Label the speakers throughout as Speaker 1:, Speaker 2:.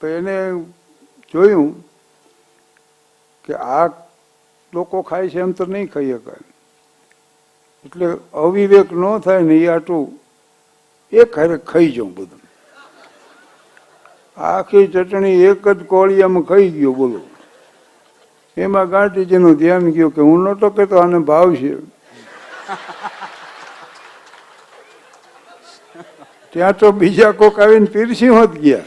Speaker 1: તો એને જોયું કે આ લોકો ખાય છે એમ તો નહીં ખાઈ શકાય. એટલે અવિવેક ન થાય ને એ આટલું એક હારે ખાઈ જાઉં બધું. આખી ચટણી એક જ કોળિયામાં ખાઈ ગયો બોલો. એમાં ગાંધીજીનું ધ્યાન ગયું કે હું નહોતો કહેતો, આને ભાવ છે. ત્યાં તો બીજા કોક આવીને પીરસી હોત ગયા.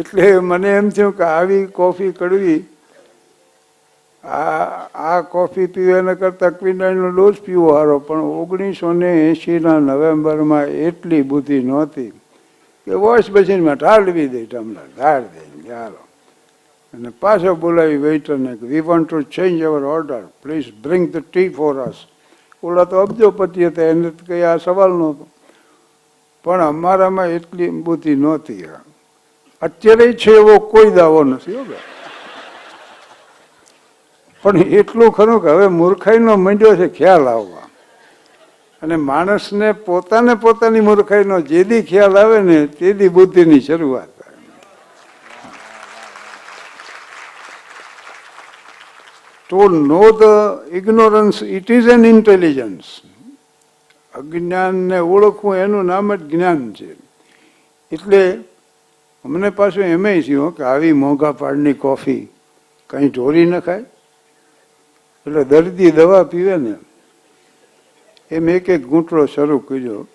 Speaker 1: એટલે મને એમ થયું કે આવી કોફી કડવી, આ આ કોફી પીવે એના કરતાં ક્વિનાઇલનો ડોઝ પીવો સારો પણ ઓગણીસો ને એંશીના નવેમ્બરમાં એટલી બુદ્ધિ નહોતી કે વોશ મશીનમાં ઢાળવી દે તમને ઢાળ દે ચાલો અને પાછો બોલાવી વેઇટરને we want to change our order please bring the tea for us ઓલા તો અબજોપતિ હતા, એને કંઈ આ સવાલ નહોતો. પણ અમારામાં એટલી બુદ્ધિ નહોતી અત્યારે છે એવો કોઈ દાવો નથી પણ એટલું ખરું કે હવે મૂર્ખાઈનો મંડ્યો છે, ખ્યાલ આવવા. અને માણસને પોતાને પોતાની મૂર્ખાઈનો જેદી ખ્યાલ આવે ને તેદી બુદ્ધિની શરૂઆત to know the ignorance, it is an intelligence. અજ્ઞાનને ઓળખવું એનું નામ જ જ્ઞાન છે. એટલે અમને પાછું એમેય થયું કે આવી મોંઘા પાડની કોફી કંઈ ઢોરી નખાય એટલે દર્દી દવા પીવે ને એમ એક એક ઘૂંટડો શરૂ કર્યો.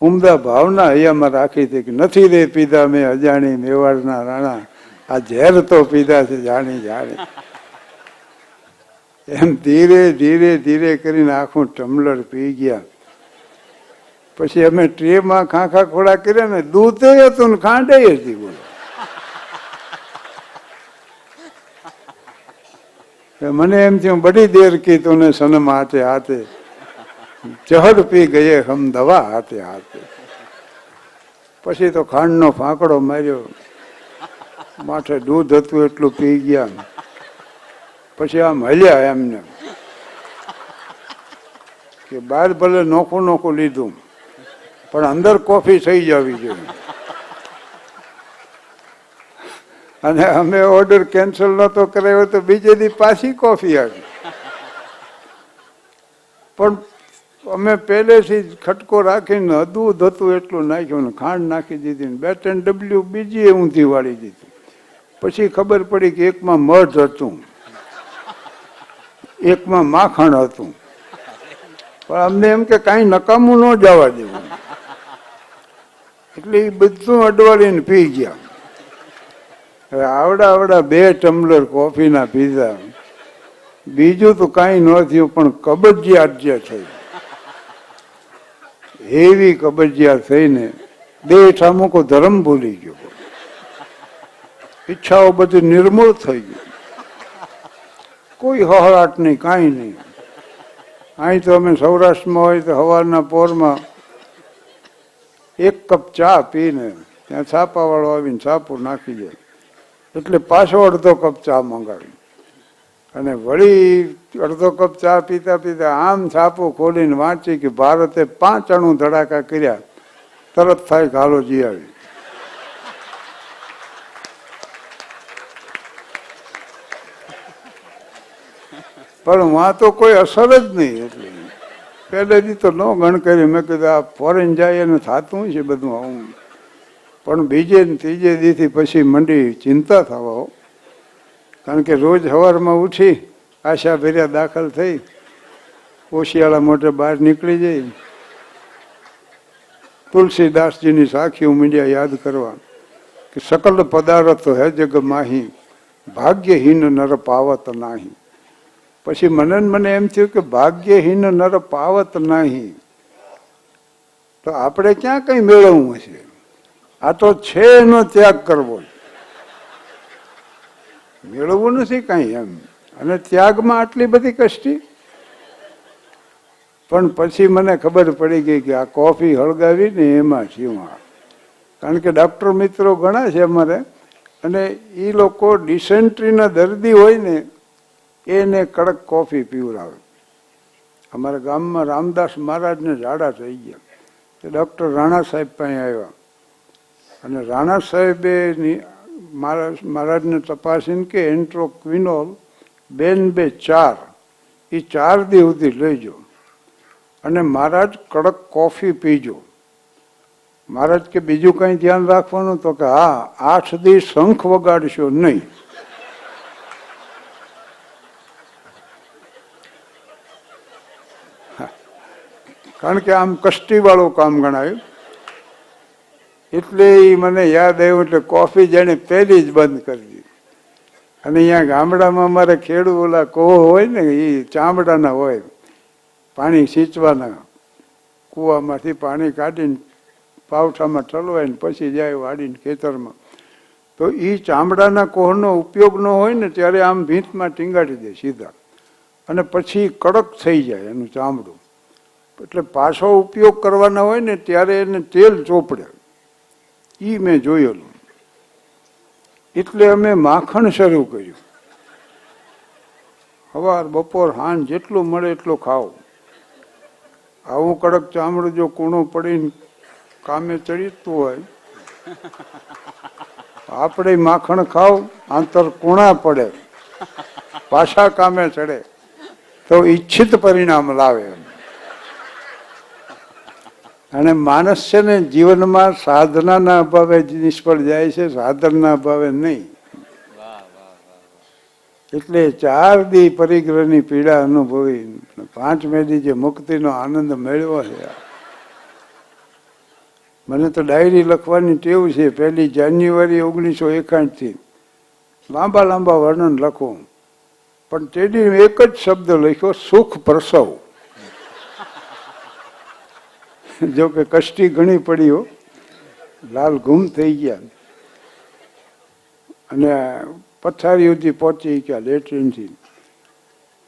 Speaker 1: ઉમદા ભાવના હૈયામાં રાખી હતી કે નથી રે પીધા મેં અજાણી મેવાડના રાણા. આ ઝેર તો પીધા છે, જાણી, જાણે. એમ ધીરે ધીરે ધીરે કરીને આખું ટમલર પી ગયા. પછી અમે ટ્રેમાં ખાંખા ખોડા કર્યા ને, દૂધ હતું ને ખાંડે હતી બોલો. મને એમ થયું, બડી દેર કી તું સનમ હાથે હાથે. ચહડ પી ગયે હમ દવા હાથે હાથે. પછી તો ખાંડનો ફાંકડો માર્યો. માથે દૂધ હતું એટલું પી ગયા પછી આમ હલ્યા એમને. કે બાર ભલે નોખું નોખું લીધું. પણ અંદર કોફી થઈ જવી જોઈએ. અને અમે ઓર્ડર કેન્સલ નહોતો કરાયો તો બીજે દી પાછી કોફી આવી. પણ અમે પહેલેથી જ ખટકો રાખીને દૂધ હતું એટલું નાખ્યું ને ખાંડ નાખી દીધી ને બે ત્રણ ડબલ્યુ બીજી ઊંધી વાળી દીધી. પછી ખબર પડી કે એકમાં મધ હતું. એકમાં માખણ હતું. પણ અમને એમ કે કાંઈ નકામું ન જવા દેવું. એટલે એ બધું અડવાડીને પી ગયા. હવે આવડા આવડા બે ટમ્બલર કોફીના પીધા. બીજું તો કાંઈ ન થયું, પણ કબજિયાત જે થઈ. હેવી કબજિયાત થઈને દેહ ઠામુકો ધર્મ ભૂલી ગયો. ઈચ્છાઓ બધી નિર્મૂળ થઈ ગઈ. કોઈ હહળાટ નહીં, કાંઈ નહીં. અહીં તો અમે સૌરાષ્ટ્રમાં હોય તો સવારના પોરમાં એક કપ ચા પીને ત્યાં છાપાવાળો આવીને છાપુ નાખી જાય એટલે પાછો અડધો કપ ચા મંગાવી. અને વળી અડધો કપ ચા પીતા પીતા આમ છાપું ખોલીને વાંચી કે ભારતે પાંચ અણુ ધડાકા કર્યા. તરત થાય ઘાલો જી આવી. પણ વાં તો કોઈ અસર જ નહીં એટલી. પહેલેથી તો ન ગણ કરી. મેં કીધું, આ ફોરેન જાય એને થતું છે બધું આવું. પણ બીજે ત્રીજે દીથી પછી મંડી ચિંતા થવા કારણ કે રોજ સવારમાં ઉઠી આશા ભેર્યા દાખલ થઈ. ઓશિયાળા મોટે બહાર નીકળી જઈ. તુલસીદાસજીની સાખીઓ મીડિયા યાદ કરવા કે સકલ પદાર્થ હે જગ માહી. ભાગ્યહીન નર પાવત નાહી. પછી મને મને એમ થયું કે ભાગ્યહીન નર પાવત નહીં. તો આપણે ક્યાં કઈ મેળવવું છે આ તો છે એનો ત્યાગ કરવો. મેળવવું નથી કઈ એમ. અને ત્યાગમાં આટલી બધી કષ્ટી? પણ પછી મને ખબર પડી ગઈ કે આ કોફી હળગાવી ને એમાં આ કારણ કે ડૉક્ટર મિત્રો ઘણા છે અમારે. અને એ લોકો ડિસેન્ટ્રીના દર્દી હોય ને એને કડક કોફી પીવડાવે. અમારા ગામમાં રામદાસ મહારાજને ઝાડા થઈ ગયા. તે ડૉક્ટર રાણા સાહેબ પાસે આવ્યા. અને રાણા સાહેબે મહારાજ, મહારાજને તપાસીને કે એન્ટ્રોક્વિનોલ બેન બે ચાર, એ ચાર દી સુધી લેજો. અને મહારાજ કડક કોફી પીજો. મહારાજ કે બીજું કંઈ ધ્યાન રાખવાનું? તો કે હા, આઠ દી શંખ વગાડશો નહીં. કારણ કે આમ કષ્ટીવાળું કામ ગણાયું. એટલે એ મને યાદ આવ્યું એટલે કોફી જેને પહેલી જ બંધ કરી દીધી. અને અહીંયા ગામડામાં અમારે ખેડૂ ઓલા કોહો હોય ને એ ચામડાના હોય. પાણી સિંચવાના. કૂવામાંથી પાણી કાઢીને પાવઠામાં ઠલવાઈને પછી જાય વાડીને ખેતરમાં. તો એ ચામડાના કોહનો ઉપયોગ ન હોય ને, ત્યારે આમ ભીંતમાં ટીંગાડી દે સીધા. અને પછી કડક થઈ જાય એનું ચામડું. એટલે પાછો ઉપયોગ કરવાના હોય ને ત્યારે એને તેલ ચોપડે. એ મેં જોયેલું. એટલે અમે માખણ શરૂ કર્યું. સવાર બપોર, હાંજ જેટલું મળે એટલું ખાવ આવું કડક ચામડું જો કૂણો પડીને કામે ચડીતું હોય, આપણે માખણ ખાવ આંતર કૂણા પડે, પાછા કામે ચડે, તો ઈચ્છિત પરિણામ લાવે. અને માણસ છે ને જીવનમાં સાધનાના અભાવે નિષ્ફળ જાય છે, સાધનના અભાવે નહીં. એટલે ચાર દી પરિગ્રહની પીડા અનુભવી પાંચ મેદી જે મુક્તિનો આનંદ મેળવ્યો છે. મને તો ડાયરી લખવાની ટેવ છે, પહેલી જાન્યુઆરી ઓગણીસો એકાણથી. લાંબા લાંબા વર્ણન લખું. પણ તેની એક જ શબ્દ લખ્યો, સુખ પ્રસવ. જો કે કષ્ટી ઘણી પડી હો. લાલ ગુમ થઈ ગયા. અને પથારી સુધી પહોંચી ગયા લેટ્રિનથી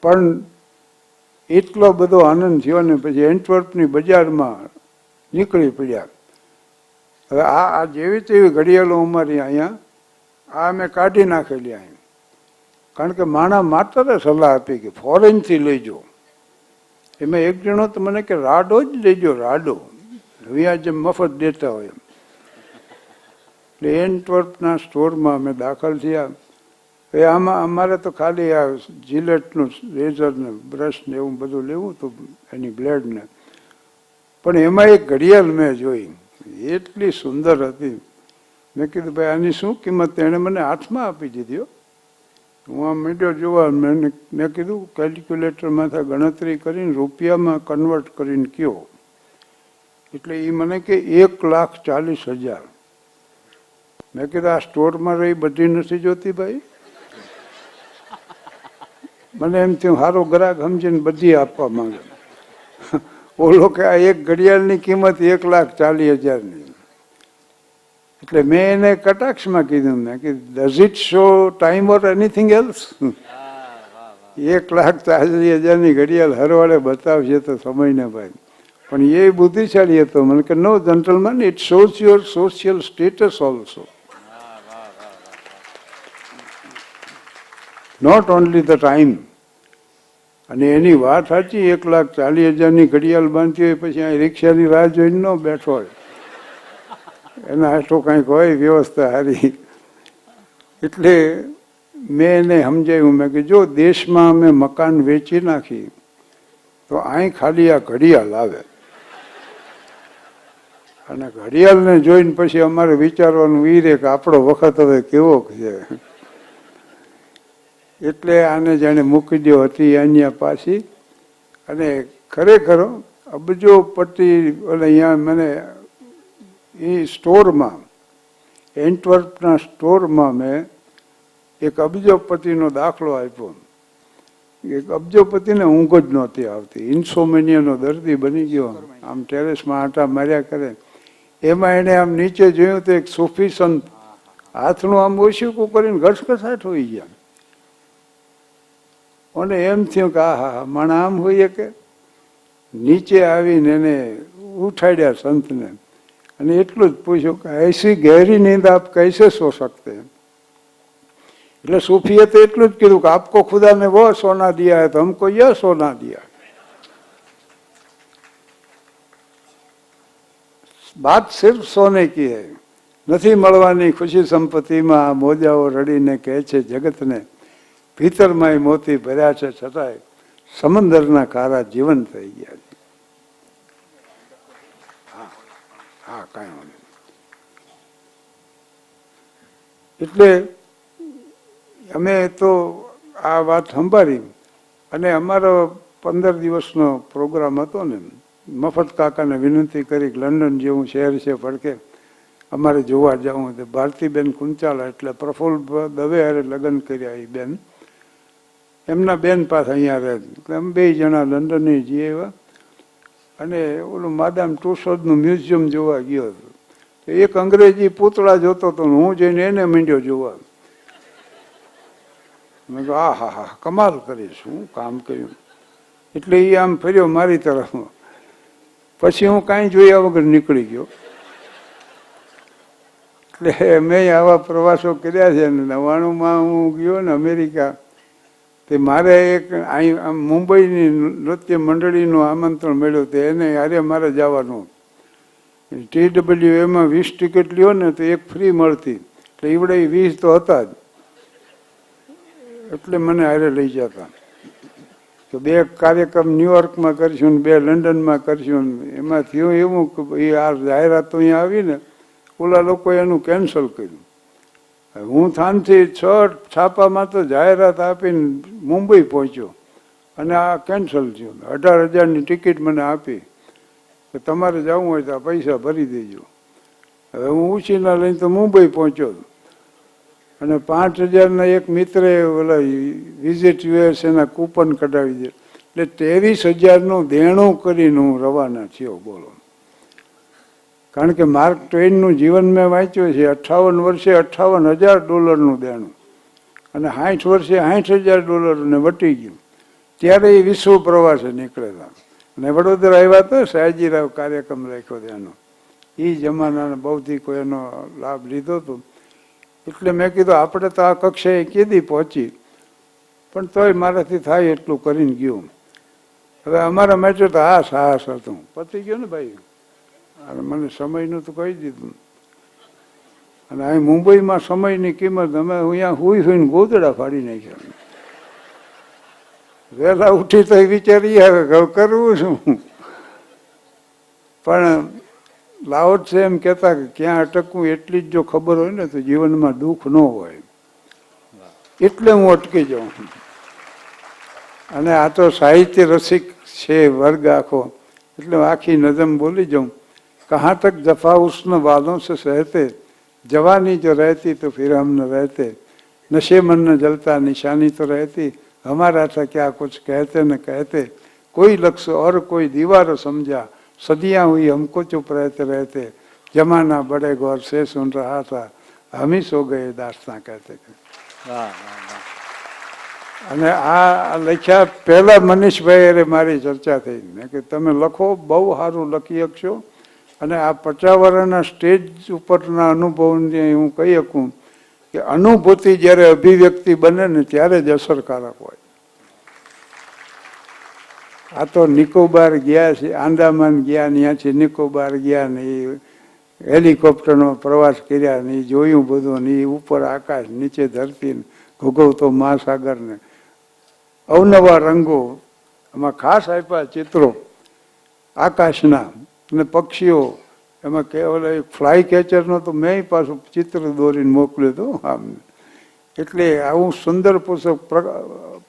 Speaker 1: પણ એટલો બધો આનંદ થયો ને પછી એન્ટવર્પની બજારમાં નીકળી પડ્યા. હવે આ આ જેવી તેવી ઘડિયાળો અમારી અહીંયા, આ અમે કાઢી નાખેલી અહીં કારણ કે માણા માત્ર સલાહ આપી કે ફોરેનથી લેજો. એમાં એક જણો તો મને કે, રાડો જ લેજો રાડો. વ્યાજ મફત દેતા હોય એટલે એન્ટવર્પના સ્ટોરમાં અમે દાખલ થયા. એ આમાં અમારે તો ખાલી આ જીલેટનું રેઝરને બ્રશ ને એવું બધું લેવું હતું, એની બ્લેડને. પણ એમાં એક ઘડિયાળ મેં જોઈ. એટલી સુંદર હતી. મેં કીધું, ભાઈ, આની શું કિંમત? એણે મને હાથમાં આપી દીધી હો. આ મીડિયો જોવા મેં મેં કીધું કેલ્ક્યુલેટરમાંથી ગણતરી કરીને રૂપિયામાં કન્વર્ટ કરીને કયો. એટલે એ મને કે, એક લાખ ચાલીસ હજાર. મેં કીધું, આ સ્ટોરમાં રહી બધી નથી જોતી ભાઈ. મને એમ થયું સારો ગ્રાહક સમજીને બધી આપવા માંગે. ઓલો કે, આ એક ઘડિયાળની કિંમત એક લાખ ચાલીસ હજારની. એટલે મેં એને કટાક્ષમાં કીધું ને કે does it show time or anything else એક લાખ ચાલીસ હજારની ઘડિયાળ હરવાડે બતાવશે તો સમય ને ભાઈ પણ એ બુદ્ધિશાળી હતો. મને કે no gentleman it shows your social status also not only the time અને એની વાત સાચી એક લાખ ચાલીસ હજારની ઘડિયાળ બાંધતી હોય પછી અહીં રિક્ષાની રાહ જોઈને ન બેઠો હોય. એના હાટો કંઈક હોય વ્યવસ્થા હારી. એટલે મેં એને સમજાવ્યું મેં કે જો દેશમાં અમે મકાન વેચી નાખી તો અહીં ખાલી આ ઘડિયાળ આવે. અને ઘડિયાળને જોઈને પછી અમારે વિચારવાનું ઈ રે કે આપણો વખત હવે કેવો છે. એટલે આને જાણે મૂકી દો હતી અહીંયા પાછી. અને ખરેખર અબજો પટ્ટી એટલે અહીંયા મને એ સ્ટોરમાં, એન્ટવર્પના સ્ટોરમાં મેં એક અબજોપતિનો દાખલો આપ્યો. એક અબજોપતિને ઊંઘ જ નહોતી આવતી. ઇન્સોમેનિયાનો દર્દી બની ગયો. આમ ટેરેસમાં આંટા માર્યા કરે. એમાં એને આમ નીચે જોયું તો એક સૂફી સંત હાથનું આમ ઓછીકું કરીને ઘસઘસાટ હોઈ ગયા. અને એમ થયું કે આ હા મણ આમ હોઈએ કે નીચે આવીને એને ઉઠાડ્યા સંતને. અને એટલું જ પૂછ્યું કે એસી ગહેરી નીંદ આપ કૈસે સો શકતે એટલે સૂફીએ તો એટલું જ કીધું કે આપકો ખુદા વો સોના દિયા તો હમકો યહ સોના દિયા બાત સિર્ફ સોને કી હૈ. નથી મળવાની ખુશી સંપત્તિમાં આ મોજાઓ રડીને કહે છે, જગતને ભીતરમાં મોતી ભર્યા છે છતાંય સમંદરના કારા જીવન થઈ ગયા છે. એટલે અમે તો આ વાત સંભાળી. અને અમારો પંદર દિવસનો પ્રોગ્રામ હતો ને, મફત કાકાને વિનંતી કરી લંડન જેવું શહેર છે પડકે અમારે જોવા જવું હતું ભારતીબેન કુંચાલા એટલે પ્રફુલ્લ દવે હારે લગ્ન કર્યા એ બેન. એમના બેન પાસે અહીંયા રહે એટલે અમે બે જણા લંડને જઈએ એવા. અને ઓલું માદામ ટુસોદનું મ્યુઝિયમ જોવા ગયો હતો. એક અંગ્રેજી પૂતળા જોતો હતો હું જઈને એને મીંડ્યો જોવા. મેં કહ્યું આ હા હા, કમાલ કરી શું કામ કર્યું. એટલે એ આમ ફર્યો મારી તરફ પછી હું કાંઈ જોયા વગર નીકળી ગયો. એટલે મેં આવા પ્રવાસો કર્યા છે ને નવાણુંમાં હું ગયો ને અમેરિકા, તે મારે એક અહીં મુંબઈની નૃત્ય મંડળીનું આમંત્રણ મળ્યું તે એને હારે મારે જવાનું. ટી ડબલ્યુ એમાં વીસ ટિકિટ લ્યો ને તો એક ફ્રી મળતી. એટલે ઈવડે વીસ તો હતા જ. એટલે મને હારે લઈ જતા. તો બે કાર્યક્રમ ન્યુયોર્કમાં કરીશું ને બે લંડનમાં કરીશું એમાં થયું એવું કે ભાઈ આ જાહેરાત તો અહીંયા આવીને ઓલા લોકોએ એનું કેન્સલ કર્યું. હું થાનથી છ છાપામાં તો જાહેરાત આપીને મુંબઈ પહોંચ્યો અને આ કેન્સલ થયું. અઢાર હજારની ટિકિટ મને આપી. કે તમારે જવું હોય તો પૈસા ભરી દેજો. હવે હું ઉછીના લઈને તો મુંબઈ પહોંચ્યો અને પાંચ હજારના એક મિત્રે ઓલા વિઝિટ યુએસ એના કૂપન કઢાવી દે એટલે ત્રેવીસ હજારનું દેણું કરીને હું રવાના થયો, બોલો. કારણ કે માર્ક ટ્વેનનું જીવન મેં વાંચ્યું છે, અઠ્ઠાવન વર્ષે અઠ્ઠાવન હજાર ડોલરનું દેણું. અને સાઠ વર્ષે સાઠ હજાર ડોલરને વટી ગયું. ત્યારે એ વિશ્વ પ્રવાસે નીકળેલા. અને વડોદરા આવ્યા તો સયાજીરાવ કાર્યક્રમ રાખ્યો ત્યાંનો એ જમાનાના બૌદ્ધિકો એનો લાભ લીધો હતો. એટલે મેં કીધું, આપણે તો આ કક્ષાએ કીધી પહોંચી. પણ તોય મારાથી થાય એટલું કરીને ગયું. હવે અમારા મેચો તો આ સાહસ હતું. પતી ગયો ને ભાઈ? અને મને સમયનું તો કહી દીધું. અને અહીં મુંબઈમાં સમયની કિંમત અમે અહીંયા હુઈ હુઈને ગોદડા ફાડી નાખ્યા. વહેલા ઉઠી તો વિચારી આવે કરવું શું પણ લાવત છે એમ કહેતા કે ક્યાં અટકવું એટલી જ જો ખબર હોય ને તો જીવનમાં દુઃખ ન હોય. એટલે હું અટકી જાઉં અને આ તો સાહિત્ય રસિક છે, વર્ગ આખો. એટલે આખી નજમ બોલી જાઉં. કહા તક જફા ઉષ્ણ વાદો સે સહેતે? જવાની જો રહેતી તો ફિર હમ ન રહેતે. નશે મન જલતા, નિશાની તો રહેતી. हमारा था क्या कुछ कहते न कहते कोई लक्ष्य और कोई दीवार समझा सदियां हुई हमको चुप रहते रहते जमाना बड़े गौर से सुन रहा था हम ही सो गए दास्तां कहते कहते
Speaker 2: વાહ વાહ વાહ
Speaker 1: અને આ લખ્યા પહેલા મનીષભાઈ અરે મારી ચર્ચા થઈ મેં કે તમે લખો બહુ સારું લખી શકશો અને આ પચાવરના સ્ટેજ ઉપરના અનુભવને હું કહી શકું કે અનુભૂતિ જ્યારે અભિવ્યક્તિ બને ને ત્યારે જ અસરકારક હોય. આ તો નિકોબાર ગયા છે, આંદામાન ગયા ત્યાંથી નિકોબાર ગયા ને એ હેલિકોપ્ટરનો પ્રવાસ કર્યા ને જોયું બધું ને ઉપર આકાશ નીચે ધરતી ને ભોગવતો મહાસાગરને અવનવા રંગો એમાં ખાસ આપ્યા ચિત્રો, આકાશના અને પક્ષીઓ એમાં કેવલ એક ફ્લાય કેચરનો તો મેં પાછું ચિત્ર દોરીને મોકલ્યું હતું, આમ. એટલે આવું સુંદર પુસ્તક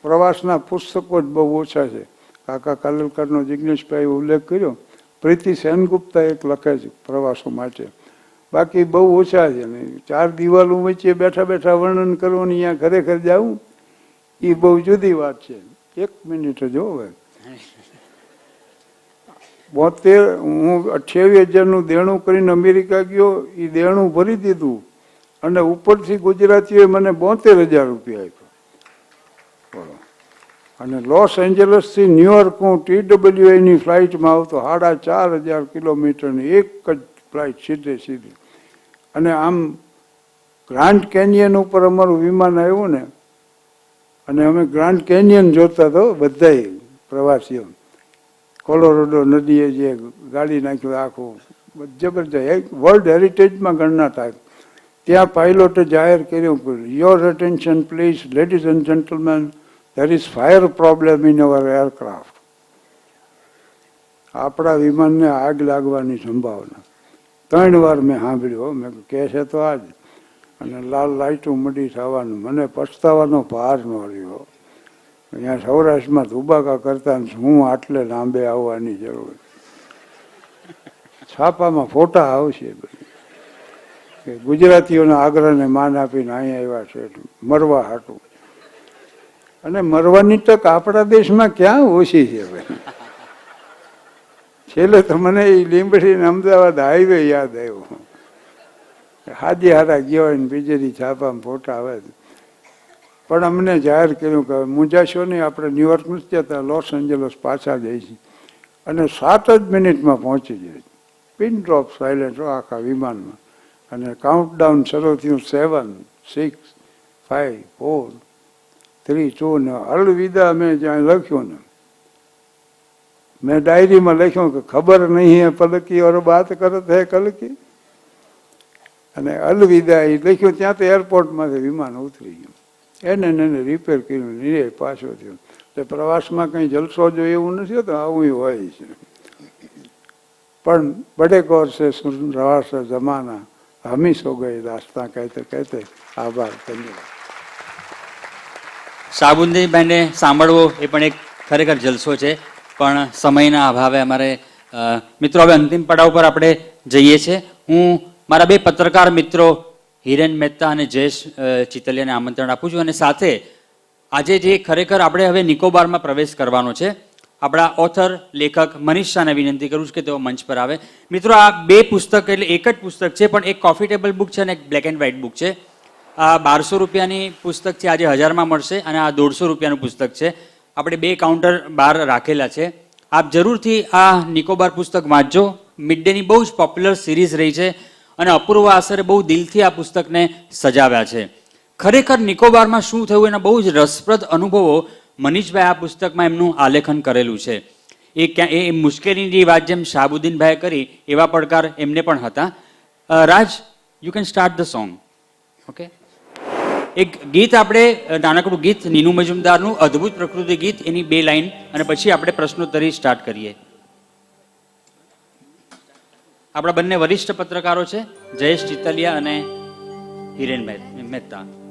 Speaker 1: પ્રવાસના પુસ્તકો જ બહુ ઓછા છે. કાકા કાલલકરનો જિજ્ઞેશભાઈ ઉલ્લેખ કર્યો, પ્રીતિ સેનગુપ્તા એક લખે છે પ્રવાસો માટે. બાકી બહુ ઓછા છે ને, ચાર દિવાલો વચ્ચે બેઠા બેઠા વર્ણન કરવું ને અહીંયા ખરેખર જવું એ બહુ જુદી વાત છે. એક મિનિટ જો હવે. બોતેર, હું અઠ્યાવીસ હજારનું દેણું કરીને અમેરિકા ગયો એ દેણું ભરી દીધું. અને ઉપરથી ગુજરાતીઓએ મને બોતેર હજાર રૂપિયા આપ્યો. બોલો. અને લોસ એન્જલસથી ન્યુયોર્ક હું ટીડબ્લ્યુએની ફ્લાઇટમાં આવતો, સાડા ચાર હજાર કિલોમીટરની એક જ ફ્લાઇટ સીધે સીધી. અને આમ ગ્રાન્ડ કેનિયન ઉપર અમારું વિમાન આવ્યું ને, અને અમે ગ્રાન્ડ કેનિયન જોતા તો બધાય પ્રવાસીઓ. કોલોરોડો નદીએ જે ગાડી નાખ્યું આખું જબરજસ્ત વર્લ્ડ હેરિટેજમાં ગણના થાય. ત્યાં પાઇલોટે જાહેર કર્યું your attention please ladies and gentleman there is fire problem in our aircraft આપણા વિમાનને આગ લાગવાની સંભાવના. ત્રણ વાર મેં સાંભળ્યો. મેં કે છે તો આજ. અને લાલ લાઈટું મળી થવાનું. મને પછતાવાનો ભાર ન રહ્યો અહીંયા સૌરાષ્ટ્રમાં ધુબાકા કરતા હું આટલે લાંબે આવવાની જરૂર છાપામાં ફોટા આવશે. કે ગુજરાતીઓના આગ્રહને માન આપીને અહીંયા આવ્યા છે મરવા હાટું અને મરવાની તક આપણા દેશમાં ક્યાં ઓછી છે ભાઈ છેલ્લે તો મને એ લીંબડી ને અમદાવાદ હાઈવે યાદ આવ્યો હાજી હારા ગયો હોય ને બીજેથી છાપામાં ફોટા આવે. પણ અમને જાહેર કર્યું કે મુંજાશો નહીં આપણે ન્યુયોર્ક નથી જતા, લોસ એન્જલસ પાછા જઈશું અને સાત જ મિનિટમાં પહોંચી જાય પિન ડ્રોપ સાયલેન્ટ આખા વિમાનમાં. અને કાઉન્ટડાઉન શરૂ થયું seven six five four three two ને અલવિદા મેં જ્યાં લખ્યું ને, મેં ડાયરીમાં લખ્યું કે ખબર નહીં હે પલકી, ઓર બાત કરત હે કલકી. અને અલવિદા એ લખ્યું ત્યાં તો એરપોર્ટમાંથી વિમાન ઉતરી ગયું. એને એને રિપેર કર્યું નિર્ય પાછો થયું. એટલે પ્રવાસમાં કંઈ જલસો જો એવું નથી હોતું, આવું હોય છે. પણ બડે કોર છે રવાસ જમાના હમીશો ગઈ દાસ્તા કહેતે કહેતે આભાર, ધન્યવાદ.
Speaker 2: સાબુંદીબેનને સાંભળવો એ પણ એક ખરેખર જલસો છે, પણ સમયના અભાવે અમારે મિત્રો, હવે અંતિમ પડાવ પર આપણે જઈએ છીએ. હું મારા બે પત્રકાર મિત્રો હિરેન મહેતા અને જયેશ ચિતલિયાને આમંત્રણ આપું છું અને સાથે આજે જે ખરેખર આપણે હવે નિકોબારમાં પ્રવેશ કરવાનો છે, આપણા ઓથર, લેખક મનીષ શાહને વિનંતી કરું છું કે તેઓ મંચ પર આવે. મિત્રો, આ બે પુસ્તક એટલે એક જ પુસ્તક છે, પણ એક કોફી ટેબલ બુક છે અને એક બ્લેક એન્ડ વ્હાઇટ બુક છે. આ બારસો રૂપિયાની પુસ્તક છે, આજે હજારમાં મળશે અને આ દોઢસો રૂપિયાનું પુસ્તક છે. આપણે બે કાઉન્ટર બહાર રાખેલા છે. આપ જરૂરથી આ નિકોબાર પુસ્તક વાંચજો. મિડ ડેની બહુ જ પોપ્યુલર સિરીઝ રહી છે. અને અપૂર્વ આસરે બહુ દિલથી આ પુસ્તકને સજાવ્યા છે. ખરેખર નિકોબારમાં શું થયું એના બહુ જ રસપ્રદ અનુભવો મનીષભાઈ આ પુસ્તકમાં એમનું આલેખન કરેલું છે. એ ક્યાં, એ મુશ્કેલીની વાત જેમ શાહબુદ્દીનભાઈએ કરી, એવા પડકાર એમને પણ હતા. Raj you can start the song okay એક ગીત આપણે નાનકડું ગીત નીનુ મજુમદારનું અદ્ભુત પ્રકૃતિ ગીત, એની બે લાઈન, અને પછી આપણે પ્રશ્નોત્તરી સ્ટાર્ટ કરીએ. આપણા બંને વરિષ્ઠ પત્રકારો છે જયેશ ચિતલિયા અને હિરેન મહેત-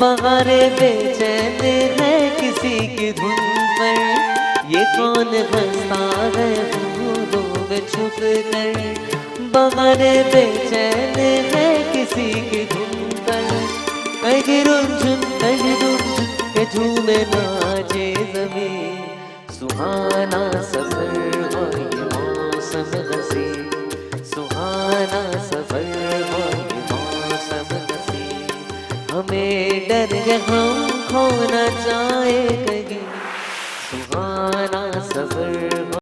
Speaker 3: बहारे बेचैन है किसी की धुन पर ये कौन हंसता है फूलों में छुप कर बहारे बेचैन है किसी की धुन पर कहीं रुझुन कहीं रुझुन के झूमे नाचे जमीन सुहाना सफर हो ये मौसम हसी सुहाना सफर हमें डर के हम खो न जाए कहीं सुहाना सफर हो